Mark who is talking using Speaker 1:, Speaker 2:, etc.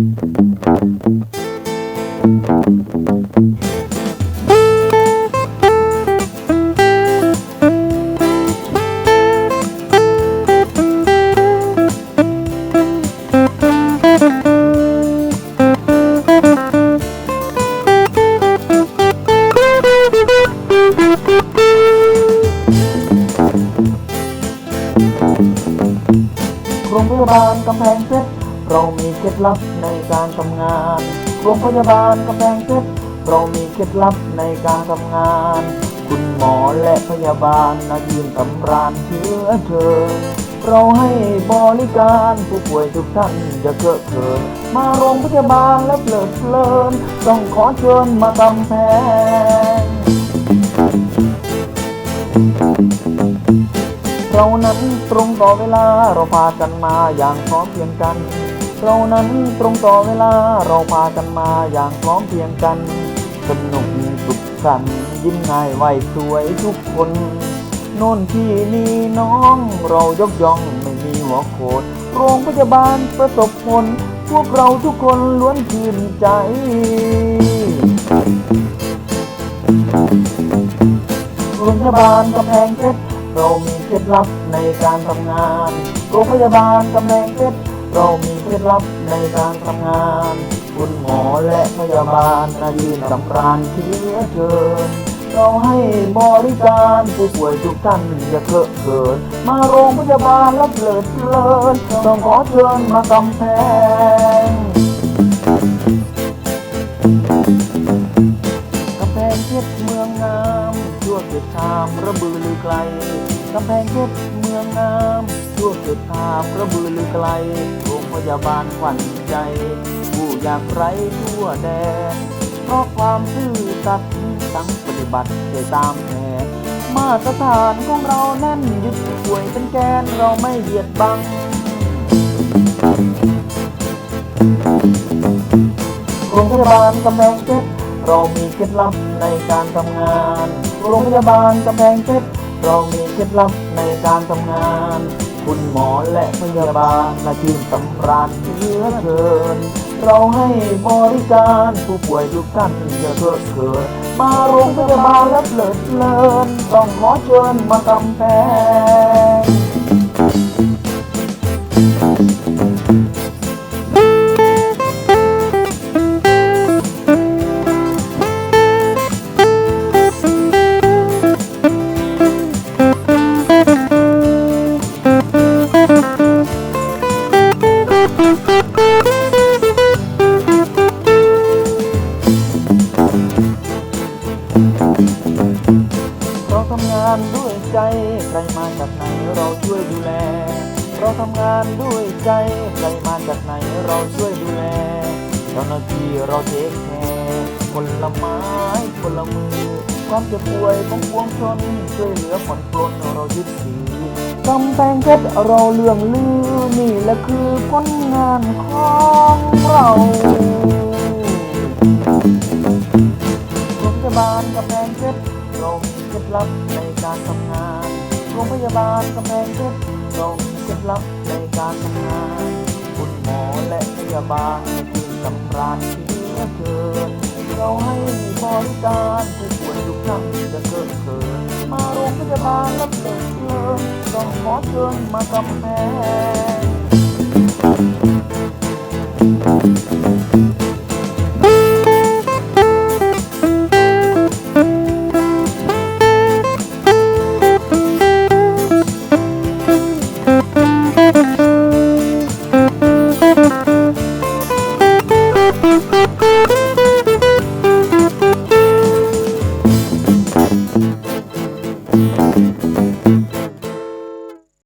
Speaker 1: โรงพยาบาลกำแพงเพชร เรามีเคล็ดลับในการทำงาน โรงพยาบาลกำแพงเพชรเรามีเคล็ดลับในการทำงาน คุณหมอและพยาบาลนายืนตำรานเชื้อเชิญเราให้บริการผู้ป่วยทุกท่านอย่าเกอะเขินมาโรงพยาบาลแล้วเพลิดเพลิน ต้องขอเชิญมากำแพง เรานั้นตรงต่อเวลาเราพากันมาอย่างพร้อมเพรียงกัน เรานั้นตรงต่อเวลาเราพากันมาอย่างพร้อมเพรียงกัน สนุกสุขสันต์ยิ้มง่ายไหวสวยทุกคนโน่นที่นี่น้องเรายกย่องไม่มีหัวโขดโรงพยาบาลประสบผล พวกเราทุกคนล้วนชื่นใจโรงพยาบาลกำแพงเพชรเรามีเคล็ดลับในการทำงานโรงพยาบาลกำแพงเพชร เรามีเคล็ดลับในการทำงาน คุณหมอและพยาบาลนายืนสำราญเชื้อเชิญเราให้บริการผู้ป่วยทุกท่านอย่าเคอะเขินมาโรงพยาบาลแล้วเลิดเลินต้องขอเชิญมากำแพงกำแพงเพชรเมืองงามชั่วเกิดชามระบือลือไกลกำแพงเพชรเมืองงาม ชั่วเกิดชามระบือลือไกลโรงพยาบาลขวัญใจ ผู้อยากไร้ทั่วแดนเพราะความซื่อสัตย์ตั้งปฏิบัติได้ตามแผนมาตรฐานของเราแน่นยึดป่วยเป็นแกนเราไม่เบียดบังโรงพยาบาลกำแพงเพชรเรามีเคล็ดลับในการทำงาน โรงพยาบาลกำแพงเพชรเรามีเคล็ดลับในการทำงาน คุณหมอและพยาบาลนาทีมตำราญเชื้อเชิญ เราให้บริการผู้ป่วยทุกท่านอย่าเพิกเกิดมาโรงพยาบาลแล้วเลิศเลินต้องขอเชิญมากำแพง ใครมาจากไหนเราช่วยดูแล เราทำงานด้วยใจใครมาจากไหนเราช่วยดูแลเจ้าหน้าที่เราเทคแคร์คนละไม้คนละมือ ความเจ็บป่วยของปวงชนช่วยเหลือผ่อนปลนเรายึดถือกำแพงเพชรเราเรื่องลือนี่แหละคือผลงานของเราโรงพยาบาลกำแพงเพชรเรามีเคล็ดลับในการทำงาน รงพยาบาลกำแพงเพชรเรามีเคล็ดลับในการทำงาน คุณหมอและพยาบาลทีมตำราญเชื้อเชิญเราให้บริการผู้ป่วยทุกท่านจะเกิดเกินมาโรงพยาบาลแล้วเพลิดเพลินต้องขอเชิญมากำแพง